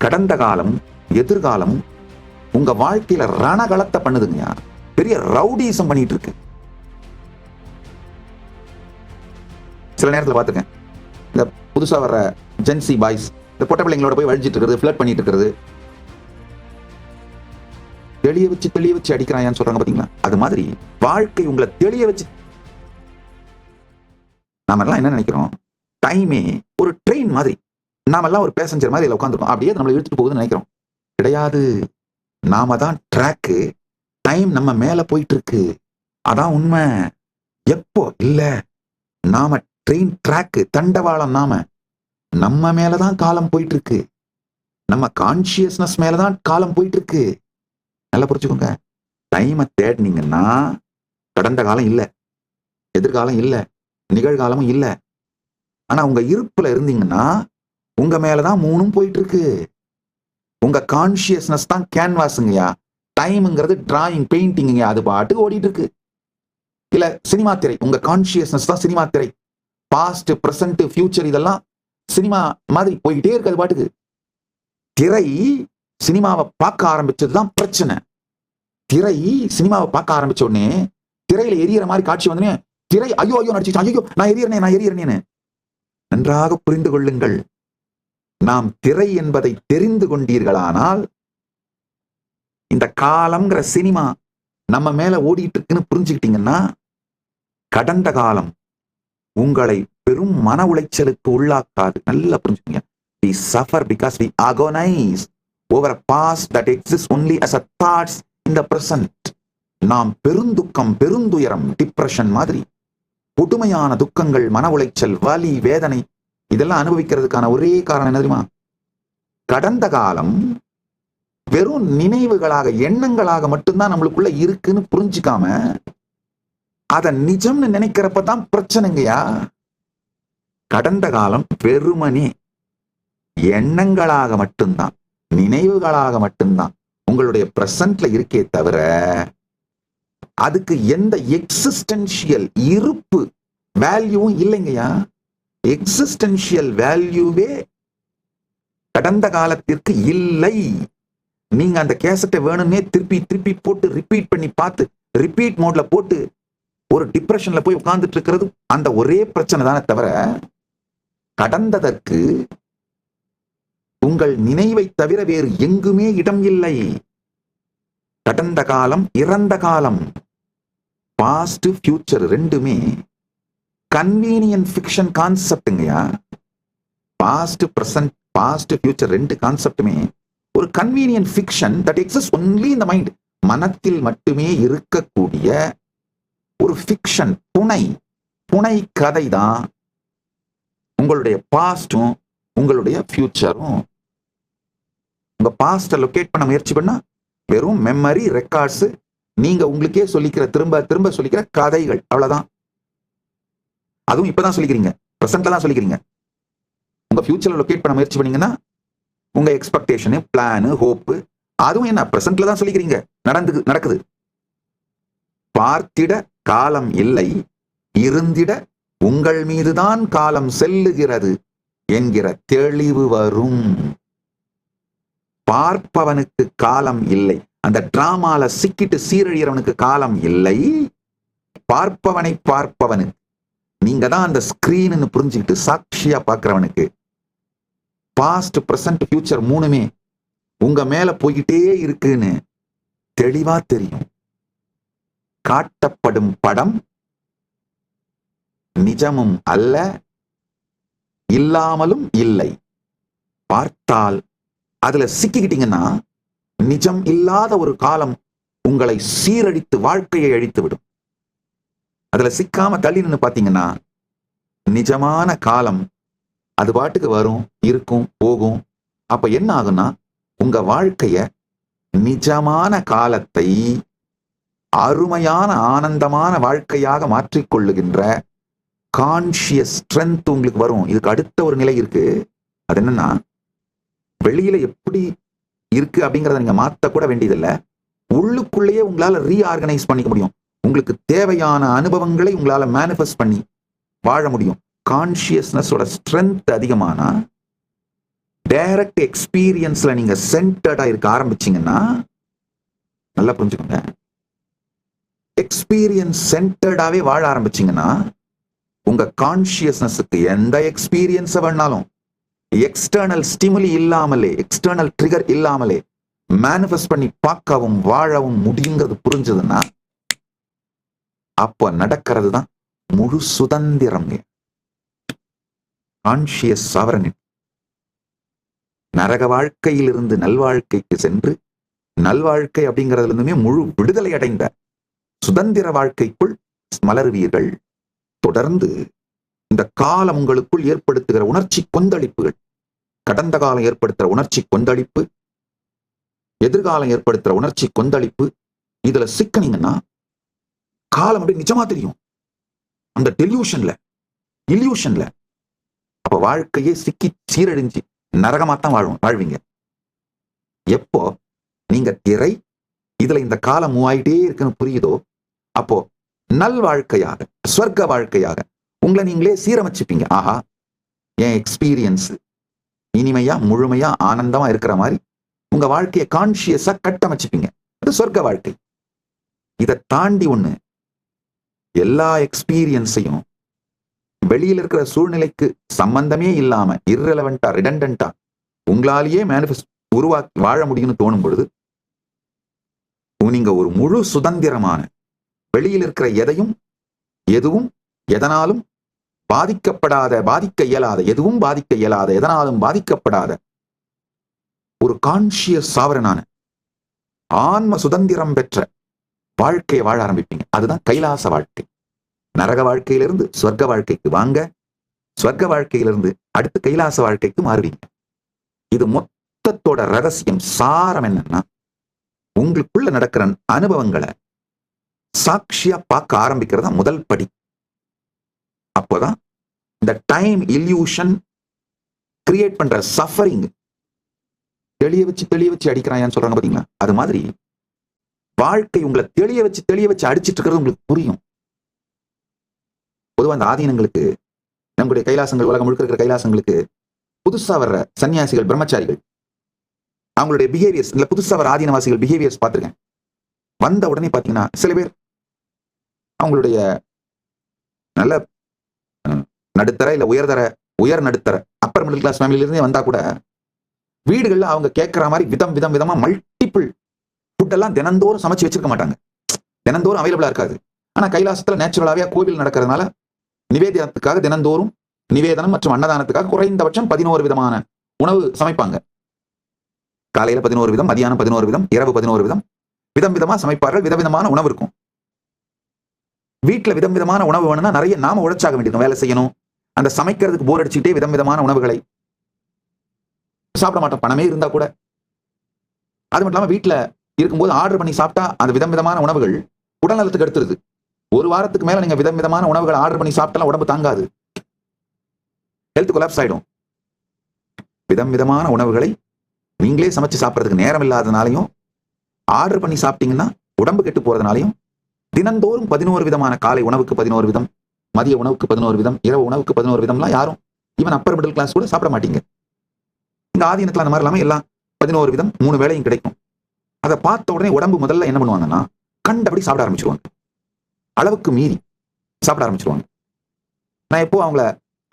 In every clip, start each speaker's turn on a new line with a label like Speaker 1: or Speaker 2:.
Speaker 1: கடந்த காலம் எதிர்காலம் உங்க வாழ்க்கையில ரணகலத்தை பண்ணுதுங்க பெரிய ரவுடிசம் பண்ணிட்டு இருக்கு சில நேரத்தில் பார்த்துங்க இந்த புதுசாக வர ஜென்சி பாய்ஸ் இந்த பொட்ட பிள்ளைங்களோட போய் வழிஞ்சிட்டு இருக்கிறது ஃபிளட் பண்ணிட்டு இருக்கிறது தெளிய வச்சு தெளிய வச்சு அடிக்கிறாயான்னு சொல்றாங்க பாத்தீங்களா? அது மாதிரி வாழ்க்கை உங்களை தெளிய வச்சு நாம எல்லாம் என்ன நினைக்கிறோம்? டைமே ஒரு ட்ரெயின் மாதிரி. நாமெல்லாம் ஒரு பேசஞ்சர் மாதிரி உட்காந்துருக்கோம் அப்படியே நம்மளை இழுத்துட்டு போகுதுன்னு நினைக்கிறோம். கிடையாது. நாம தான் ட்ராக்கு டைம் நம்ம மேலே போயிட்டு இருக்கு அதான் உண்மை. எப்போ? இல்லை. நாம ட்ரெயின் ட்ராக்கு தண்டவாளம் நாம. நம்ம மேலதான் காலம் போயிட்டு இருக்கு நம்ம கான்சியஸ்னஸ் மேலதான் காலம் போயிட்டு இருக்கு நல்லா புரிச்சுக்கோங்க டைமை தேடினீங்கன்னா கடந்த காலம் இல்லை. எதிர்காலம் இல்லை. நிகழ்காலமும் இல்லை. ஆனா உங்க இருப்புல இருந்தீங்கன்னா உங்க மேலதான் மூணும் போயிட்டு இருக்கு உங்க கான்சியஸ்னஸ் தான் கேன்வாஸுங்கய்யா டைம்ங்கிறது டிராயிங் பெயிண்டிங்யா அது பாட்டுக்கு ஓடிட்டு இருக்கு இல்ல சினிமா திரை. உங்க கான்சியஸ்னஸ் தான் சினிமா திரை. பாஸ்ட் பிரசன்ட் ஃபியூச்சர் இதெல்லாம் சினிமா மாதிரி போய்கிட்டே இருக்கு அது பாட்டுக்கு. திரை சினிமாவை பார்க்க ஆரம்பிச்சது தான் பிரச்சனை. திரை சினிமாவை பார்க்க ஆரம்பிச்ச உடனே திரையில எரியற மாதிரி காட்சி வந்தனே திரை ஐயோ ஐயோ நடிச்சு ஐயோ நான் எரியறனே நான் எரியறனேன்னு நன்றாக புரிந்து கொள்ளுங்கள். நாம் திரை என்பதை தெரிந்து கொண்டீர்களானால் இந்த காலம்ங்கிற சினிமா நம்ம மேல ஓடிட்டு இருக்குன்னு புரிஞ்சுக்கிட்டீங்கன்னா கடந்த காலம் உங்களை பெரும் மன உளைச்சலுக்கு உள்ளாக்காது. நல்லா புரிஞ்சுக்கங்க. We suffer because we agonize over past that exist only as a thoughts thoughts in நாம் பெருந்துக்கம் பெருந்துயரம் டிப்ரெஷன் மாதிரி கொடுமையான துக்கங்கள் மன உளைச்சல் வலி வேதனை இதெல்லாம் அனுபவிக்கிறதுக்கான ஒரே காரணம் என்ன தெரியுமா? கடந்த காலம் வெறும் நினைவுகளாக எண்ணங்களாக மட்டும்தான் நம்மளுக்குள்ள இருக்குன்னு புரிஞ்சுக்காம அதை நிஜம்னு நினைக்கிறப்ப தான் பிரச்சனைங்கய்யா கடந்த காலம் வெறுமனே எண்ணங்களாக மட்டும்தான் நினைவுகளாக மட்டும்தான் உங்களுடைய பிரசன்ட்ல இருக்கே தவிர அதுக்கு எந்த எக்ஸிஸ்டன்ஷியல் இருப்பு வேல்யூவும் இல்லைங்கய்யா? எக்ஸிஸ்டன்ஷியல் வேல்யூவே கடந்த காலத்திற்கு இல்லை. நீங்க அந்த கேசட்டை வேணும்னே திருப்பி திருப்பி போட்டு ரிப்பீட் பண்ணி பார்த்து ரிப்பீட் மோட்ல போட்டு ஒரு டிப்ரெஷன்ல போய் உட்கார்ந்துட்டு இருக்கிறது அந்த ஒரே பிரச்சனை தானே தவிர கடந்ததற்கு உங்கள் நினைவை தவிர வேறு எங்குமே இடம் இல்லை. கடந்த காலம் இறந்த காலம் பாஸ்ட் ஃபியூச்சர் ரெண்டுமே கன்வீனியன்ட் ஃபிக்ஷன் கான்செப்டுங்கய்யா பாஸ்ட் பிரசன்ட் பாஸ்ட் ஃபியூச்சர் ரெண்டு கான்செப்டுமே ஒரு convenient fiction that exist only இந்த மைண்ட் மனத்தில் மட்டுமே இருக்கக்கூடிய ஒரு ஃபிக்ஷன் புனை. புனை கதை தான் உங்களுடைய பாஸ்டும் உங்களுடைய ஃபியூச்சரும் உங்க பாஸ்ட லொக்கேட் பண்ண முயற்சி பண்ணா வெறும் மெமரி ரெக்கார்ட்ஸ் நீங்க உங்களுக்கே சொல்லிக்கிற திரும்ப திரும்ப சொல்லிக்கிற கதைகள். அவ்வளவுதான். அதுவும் இப்பதான் சொல்லிக்கிறீங்க. ப்ரெசென்ட்ல தான் சொல்லிக்கிறீங்க. உங்க ஃபியூச்சர்ல லொகேட் பண்ண முயற்சி பண்ணீங்கன்னா உங்க எக்ஸ்பெக்டேஷனு பிளானு ஹோப்பு அதுவும் என்ன? ப்ரெசென்ட்ல தான் சொல்லிக்கிறீங்க. நடந்து நடக்குது. பார்த்திட காலம் இல்லை இருந்திட உங்கள் மீதுதான் காலம் செல்லுகிறது என்கிற தெளிவு வரும். பார்ப்பவனுக்கு காலம் இல்லை. அந்த டிராமால சிக்கிட்டு சீரழியறவனுக்கு காலம் இல்லை. பார்ப்பவனை பார்ப்பவனுக்கு நீங்க தான் அந்த ஸ்கிரீன்னு புரிஞ்சுக்கிட்டு சாட்சியா பாக்குறவனுக்கு பாஸ்ட் பிரசன்ட் ஃபியூச்சர் மூணுமே உங்க மேல போய்கிட்டே இருக்குன்னு தெளிவா தெரியும். காட்டப்படும் படம் நிஜமும் அல்ல இல்லாமலும் இல்லை. பார்த்தால் அதுல சிக்கிக்கிட்டீங்கன்னா நிஜம் இல்லாத ஒரு காலம் உங்களை சீரழித்து வாழ்க்கையை அழித்து விடும் அதுல சிக்காம தள்ளி நின்று பாத்தீங்கன்னா நிஜமான காலம் அது பாட்டுக்கு வரும் இருக்கும் போகும். அப்ப என்ன ஆகும்னா உங்க வாழ்க்கைய நிஜமான காலத்தை அருமையான ஆனந்தமான வாழ்க்கையாக மாற்றிக்கொள்ளுகின்ற கான்சியஸ் ஸ்ட்ரென்த் உங்களுக்கு வரும். இதுக்கு அடுத்த ஒரு நிலை இருக்கு. அது என்னன்னா வெளியில எப்படி இருக்கு அப்படிங்கறத நீங்க மாத்த கூட வேண்டியதில்லை. உள்ளுக்குள்ளேயே உங்களால ரீஆர்கனைஸ் பண்ணிக்க முடியும். உங்களுக்கு தேவையான அனுபவங்களை உங்களால் மேனிஃபெஸ்ட் பண்ணி வாழ முடியும். கான்ஷியஸ்னஸோட ஸ்ட்ரென்த் அதிகமானா டைரக்ட் எக்ஸ்பீரியன்ஸில் நீங்கள் சென்டர்டாக இருக்க ஆரம்பிச்சிங்கன்னா நல்லா புரிஞ்சுக்கோங்க. எக்ஸ்பீரியன்ஸ் சென்டர்டாகவே வாழ ஆரம்பிச்சிங்கன்னா உங்கள் கான்ஷியஸ்னஸுக்கு எந்த எக்ஸ்பீரியன்ஸை வேணாலும் எக்ஸ்டர்னல் ஸ்டிமுலி இல்லாமலே எக்ஸ்டர்னல் ட்ரிகர் இல்லாமலே மேனிஃபெஸ்ட் பண்ணி பார்க்கவும் வாழவும் முடியுங்கிறது புரிஞ்சதுன்னா அப்ப நடக்கிறது தான் முழு சுதந்திரம். கான்சியஸ் சாவரனின் நரக வாழ்க்கையிலிருந்து நல்வாழ்க்கைக்கு சென்று நல்வாழ்க்கை அப்படிங்கிறதுல இருந்துமே முழு விடுதலை அடைந்த சுதந்திர வாழ்க்கைக்குள் மலருவீர்கள். தொடர்ந்து இந்த காலம் உங்களுக்குள் ஏற்படுத்துகிற உணர்ச்சி கொந்தளிப்புகள் கடந்த காலம் ஏற்படுத்துற உணர்ச்சி கொந்தளிப்பு எதிர்காலம் ஏற்படுத்துற உணர்ச்சி கொந்தளிப்பு இதுல சிக்கனீங்கன்னா காலம் அப்படி நிஜமா தெரியும். அந்த டெலியூஷன்ல இல்யூஷன்ல அப்ப வாழ்க்கையே சிக்கி சீரழிஞ்சு நரகமாத்தான் வாழும் வாழ்வீங்க. எப்போ நீங்க திரை இதுல இந்த காலம் மூவாயிட்டே இருக்குன்னு புரியுதோ அப்போ நல் வாழ்க்கையாக ஸ்வர்க்க வாழ்க்கையாக உங்களை நீங்களே சீரமைச்சுப்பீங்க. ஆஹா என் எக்ஸ்பீரியன்ஸ் இனிமையா முழுமையா ஆனந்தமா இருக்கிற மாதிரி உங்க வாழ்க்கையை கான்சியஸா கட்டமைச்சுப்பீங்க. அது சொர்க்க வாழ்க்கை. இதை தாண்டி ஒண்ணு எல்லா எக்ஸ்பீரியன்ஸையும் வெளியில இருக்கிற சூழ்நிலைக்கு சம்பந்தமே இல்லாம இர்ரெலவெண்டா ரிடண்டா உங்களாலேயே மேனிஃபெஸ்ட் உருவாக்கி வாழ முடியும்னு தோணும் பொழுது நீங்க ஒரு முழு சுதந்திரமான வெளியில் இருக்கிற எதையும் எதுவும் எதனாலும் பாதிக்கப்படாத பாதிக்க இயலாத எதுவும் பாதிக்க இயலாத எதனாலும் பாதிக்கப்படாத ஒரு கான்சியஸ் சாவரனான ஆன்ம சுதந்திரம் பெற்ற வாழ்க்கையை வாழ ஆரம்பிப்பீங்க. அதுதான் கைலாச வாழ்க்கை. நரக வாழ்க்கையிலிருந்து சொர்க்க வாழ்க்கைக்கு வாங்க. சொர்க்க வாழ்க்கையிலிருந்து அடுத்து கைலாச வாழ்க்கைக்கு மாறுவீங்க. இது மொத்தத்தோட ரகசியம் சாரம் என்னன்னா உங்களுக்குள்ள நடக்கிற அனுபவங்களை சாட்சியா பார்க்க ஆரம்பிக்கிறதா முதல் படி. அப்போதான் இந்த டைம் இல்யூஷன் கிரியேட் பண்ற சஃபரிங் தெளிய வச்சு தெளிய வச்சு அடிக்கிறாயான்னு சொல்றாங்க பாத்தீங்களா? அது மாதிரி வாழ்க்கை உங்களை தெளிய வச்சு தெளிய வச்சு அடிச்சிட்டு இருக்கிறது உங்களுக்கு புரியும். பொதுவா அந்த ஆதீனங்களுக்கு நம்முடைய கைலாசங்கள் உலகம் முழுக்க இருக்கிற கைலாசங்களுக்கு புதுசா வர்ற சன்னியாசிகள் பிரம்மச்சாரிகள் அவங்களுடைய பிஹேவியர்ஸ் இல்ல புதுசா வர ஆதீனவாசிகள் பிஹேவியர்ஸ் பார்த்துருக்கேன். வந்த உடனே பாத்தீங்கன்னா சில பேர் அவங்களுடைய நல்ல நடுத்தர இல்ல உயர்தர உயர் நடுத்தர அப்பர் மிடில் கிளாஸ் ஃபேமிலியிலிருந்தே வந்தா கூட வீடுகள்ல அவங்க கேட்குற மாதிரி விதம் விதம் விதமா மல்டிபிள் ஃபுட் எல்லாம் தினந்தோறும் சமைச்சு வச்சிருக்க மாட்டாங்க. தினந்தோறும் அவைலபிளா இருக்காது. ஆனா கைலாசத்துல நேச்சுரலாவே கோவில் நடக்கிறதுனால நிவேதனத்துக்காக தினந்தோறும் நிவேதனம் மற்றும் அன்னதானத்துக்காக குறைந்தபட்சம் பதினோரு விதமான உணவு சமைப்பாங்க. காலையில பதினோரு விதம் மதியானம் பதினோரு விதம் இரவு பதினோரு விதம். விதம் விதமா சமைப்பார்கள் விதவிதமான உணவு இருக்கும். வீட்டுல விதம் விதமான உணவு வேணும்னா நிறைய நாம உழைச்சாக வேண்டியது வேலை செய்யணும். அந்த சமைக்கிறதுக்கு போர் அடிச்சுக்கிட்டே விதம் விதமான உணவுகளை சாப்பிட மாட்டோம். பணமே இருந்தா கூட. அது மட்டும் இல்லாம வீட்டுல இருக்கும்போது ஆர்டர் பண்ணி சாப்பிட்டா அந்த விதம் விதமான உணவுகள் உடல்நலத்துக்கு எடுத்துருது ஒரு வாரத்துக்கு மேல நீங்க விதம் விதமான உணவுகள் ஆர்டர் பண்ணி சாப்பிட்டாலும் உடம்பு தாங்காது. ஹெல்த் கொலாப்ஸ் ஆயிடும். விதம் விதமான உணவுகளை நீங்களே சமைச்சு சாப்பிட்றதுக்கு நேரம் இல்லாதனாலையும் ஆர்டர் பண்ணி சாப்பிட்டீங்கன்னா உடம்பு கெட்டு போறதுனாலையும் தினந்தோறும் பதினோரு விதமான காலை உணவுக்கு பதினோரு விதம் மதிய உணவுக்கு பதினோரு விதம் இரவு உணவுக்கு பதினோரு விதம்லாம் யாரும் ஈவன் அப்பர் மிடில் கிளாஸ் கூட சாப்பிட மாட்டீங்க. இந்த ஆதீனத்தில் அந்த மாதிரி இல்லாமல் எல்லாம் பதினோரு விதம் மூணு வேளையும் கிடைக்கும். அதை பார்த்த உடனே உடம்பு முதல்ல என்ன பண்ணுவாங்கன்னா கண்டபடி சாப்பிட ஆரம்பிச்சிருவாங்க. அளவுக்கு மீறி சாப்பிட ஆரம்பிச்சிருவாங்க. நான் எப்போ அவங்கள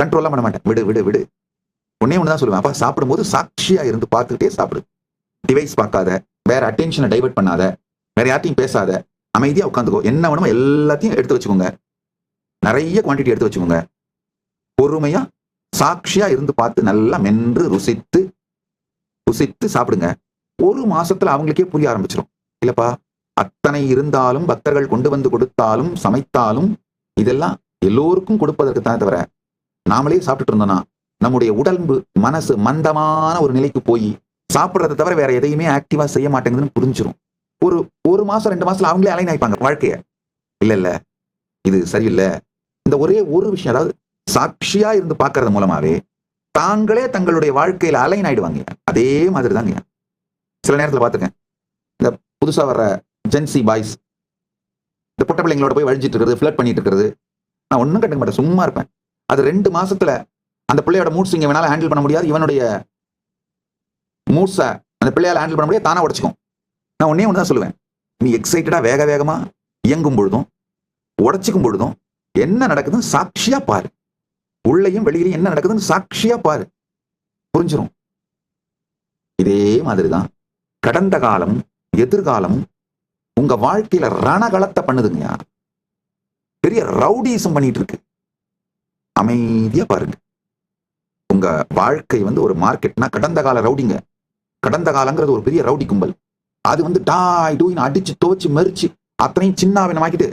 Speaker 1: கண்ட்ரோல்லாம் பண்ண மாட்டேன். விடு விடு விடு. ஒன்னே ஒன்று தான் சொல்லுவேன். அப்பா சாப்பிடும்போது சாட்சியா இருந்து பார்த்துக்கிட்டே சாப்பிடு. டிவைஸ் பார்க்காத வேற அட்டென்ஷனை டைவெர்ட் பண்ணாத வேற யார்ட்டையும் பேசாத அமைதியாக உட்காந்துக்கோ. என்ன வேணுமோ எல்லாத்தையும் எடுத்து வச்சுக்கோங்க. நிறைய குவான்டிட்டி எடுத்து வச்சுக்கோங்க. பொறுமையா சாட்சியா இருந்து பார்த்து நல்லா மென்று ருசித்து ருசித்து சாப்பிடுங்க. ஒரு மாசத்துல அவங்களுக்கே புரிய ஆரம்பிச்சிடும் இல்லப்பா அத்தனை இருந்தாலும் பக்தர்கள் கொண்டு வந்து கொடுத்தாலும் சமைத்தாலும் இதெல்லாம் எல்லோருக்கும் கொடுப்பதற்கு தான் தவிர நாமளே சாப்பிட்டுட்டு இருந்தோம்னா நம்முடைய உடம்பு மனசு மந்தமான ஒரு நிலைக்கு போய் சாப்பிட்றதை தவிர வேற எதையுமே ஆக்டிவா செய்ய மாட்டேங்குதுன்னு புரிஞ்சிடும் ஒரு ஒரு மாசம் ரெண்டு மாசத்துல அவங்களே அலைன் ஆயிப்பாங்க வாழ்க்கைய. இல்ல இல்ல இது சரியில்லை. இந்த ஒரே ஒரு விஷயம் அதாவது சாட்சியா இருந்து பார்க்கறது மூலமாவே தாங்களே தங்களுடைய வாழ்க்கையில அலைன் ஆயிடுவாங்க. அதே மாதிரி தாங்க சில நேரத்தில் பார்த்துக்கேன். இந்த புதுசாக வர ஜென்சி பாய்ஸ் இந்த பொட்ட பிள்ளைங்களோட போய் வழிஞ்சிட்டு இருக்கிறது ஃபிளட் பண்ணிட்டு இருக்கிறது நான் ஒன்றும் கண்டுக்க மாட்டேன் சும்மா இருப்பேன். அது ரெண்டு மாசத்துல அந்த பிள்ளையோட மூட்ஸ் இங்கே வேணாலும் ஹேண்டில் பண்ண முடியாது இவனுடைய மூட்ஸை அந்த பிள்ளையால ஹேண்டில் பண்ண முடியாது தானே உடச்சிக்கும். நான் ஒன்னே ஒன்று தான் சொல்லுவேன். நீ எக்ஸைட்டடா வேக வேகமா இயங்கும் பொழுதும் உடச்சிக்கும் பொழுதும் என்ன நடக்குதுன்னு சாட்சியா பாரு. உள்ளேயும் வெளியிலையும் என்ன நடக்குதுன்னு சாட்சியா பாரு. புரிஞ்சிடும் இதே மாதிரிதான் கடந்த காலம் எதிர்காலம் உங்க வாழ்க்கையில ரணகலத்தை பண்ணுதுங்கய்யா பெரிய ரவுடிசம் பண்ணிட்டு இருக்கு அமைதியா பாருங்க. உங்க வாழ்க்கை வந்து ஒரு மார்க்கெட்னா கடந்த கால ரவுடிங்க. கடந்த காலங்கிறது ஒரு பெரிய ரவுடி கும்பல். அது வந்து டாய் டூயின் அடிச்சு துவச்சு மறிச்சு அத்தனையும் சின்னாவினமாக்கிட்டு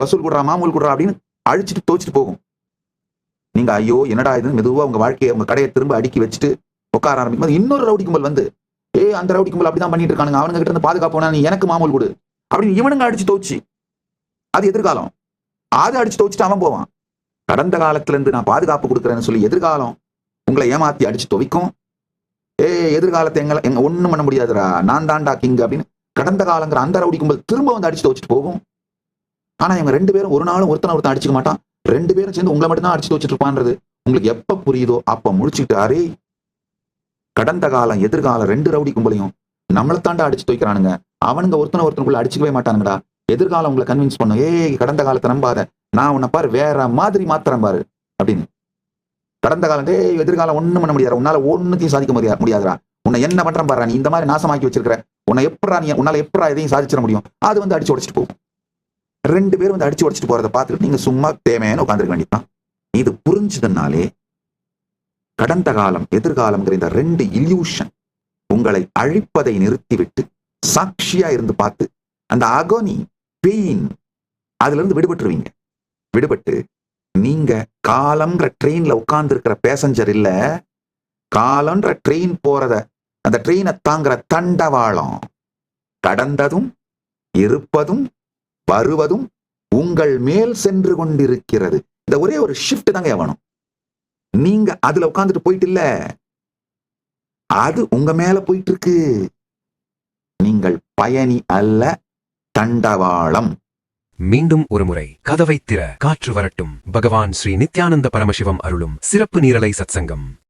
Speaker 1: வசூல் கொடுறா மாமூல் கொடுறா அப்படின்னு அழிச்சிட்டு துவச்சிட்டு போகும். நீங்க ஐயோ என்னடா இதுன்னு மெதுவா உங்க வாழ்க்கையை உங்க கடையை திரும்ப அடுக்கி வச்சுட்டு உட்கார ஆரம்பிக்கும் இன்னொரு ரவுடி கும்பல் வந்து ஏ அந்த ரவுடி கும்பல் அப்படிதான் பண்ணிட்டு இருக்கானுங்க. அவனுங்க கிட்ட இருந்து பாதுகாப்பு நீ எனக்கு மாமூல் கொடு. அப்படின்னு இவனுங்க அடிச்சு தோச்சு. அது எதிர்காலம். அது அடிச்சு துவச்சிட்டு அவன் போவான். கடந்த காலத்துல இருந்து நான் பாதுகாப்பு கொடுக்குறேன்னு சொல்லி எதிர்காலம் உங்களை ஏமாத்தி அடிச்சு துவைக்கும். ஏ எதிர்காலத்தை எங்களை எங்க ஒண்ணும் பண்ண முடியாதுரா நான் தான்டா கிங் அப்படின்னு கடந்த காலங்கிற அந்த ரவுடி கும்பல் திரும்ப வந்து அடிச்சு துவச்சிட்டு போகும். ஆனா இவங்க ரெண்டு பேரும் ஒரு நாளும் ஒருத்தனை ஒருத்தன் அடிச்சுக்க மாட்டான். ரெண்டு பேரும் சேர்ந்து உங்களை மட்டும்தான் அடிச்சு துவச்சிட்டு இருப்பான்றது. உங்களுக்கு எப்ப புரியுதோ அப்ப முடிச்சுக்கிட்டு அரே கடந்த காலம் எதிர்காலம் ரெண்டு ரவுடி கும்பலையும் நம்மளை தாண்டா அடிச்சு துவைக்கிறானுங்க அவனுங்க ஒருத்தனை ஒருத்தனுக்குள்ள அடிச்சுக்கவே மாட்டானுங்கடா. எதிர்காலம் உங்களை கன்வின்ஸ் பண்ணும். ஏய் கடந்த காலத்தை நம்பாத. நான் உன்னை பாரு வேற மாதிரி மாத்திரம் பாரு அப்படின்னு. கடந்த காலம் டேய் எதிர்காலம் ஒண்ணும் பண்ண முடியாது உன்னால ஒண்ணுத்தையும் சாதிக்க முடியாது முடியாதுடா. உன்னை என்ன பண்றேன் பாரு நீ இந்த மாதிரி நாசமாக்கி வச்சிருக்கிற. உன்னை எப்படா நீ உன்னால எப்படா எதையும் சாதிச்சிட முடியும்? அது வந்து அடிச்சு உடைச்சிட்டு போகும். ரெண்டு பேரும் வந்து அடிச்சு உடச்சிட்டு போறதை பார்த்துட்டு நீங்க சும்மா தேவையான உட்காந்துருக்க வேண்டியதான் இது புரிஞ்சதுனாலே கடந்த காலம் எதிர்காலம்ங்கிற இந்த ரெண்டு இல்யூஷன் உங்களை அழிப்பதை நிறுத்திவிட்டு சாட்சியா இருந்து பார்த்து அந்த அகோனி பெயின் அதுல இருந்து விடுபட்டுருவீங்க. விடுபட்டு நீங்க காலம்ன்ற ட்ரெயின்ல உட்கார்ந்து இருக்கிற பேசஞ்சர் இல்ல காலம்ன்ற ட்ரெயின் போறத அந்த ட்ரெயினை தாங்குற தண்டவாளம் கடந்ததும் இருப்பதும் வருவதும் உங்கள் மேல் சென்று கொண்டிருக்கிறது. இந்த ஒரே ஒரு ஷிஃப்ட் தாங்க வேணும். நீங்க அதுல உட்காந்துட்டு போயிட்டு இல்ல அது உங்க மேல போயிட்டு இருக்கு நீங்கள் பயணி அல்ல தண்டவாளம்.
Speaker 2: மீண்டும் ஒருமுறை கதவை திற காற்று வரட்டும். பகவான் ஸ்ரீ நித்யானந்த பரமசிவம் அருளும் சிறப்பு நீரலை சத்சங்கம்.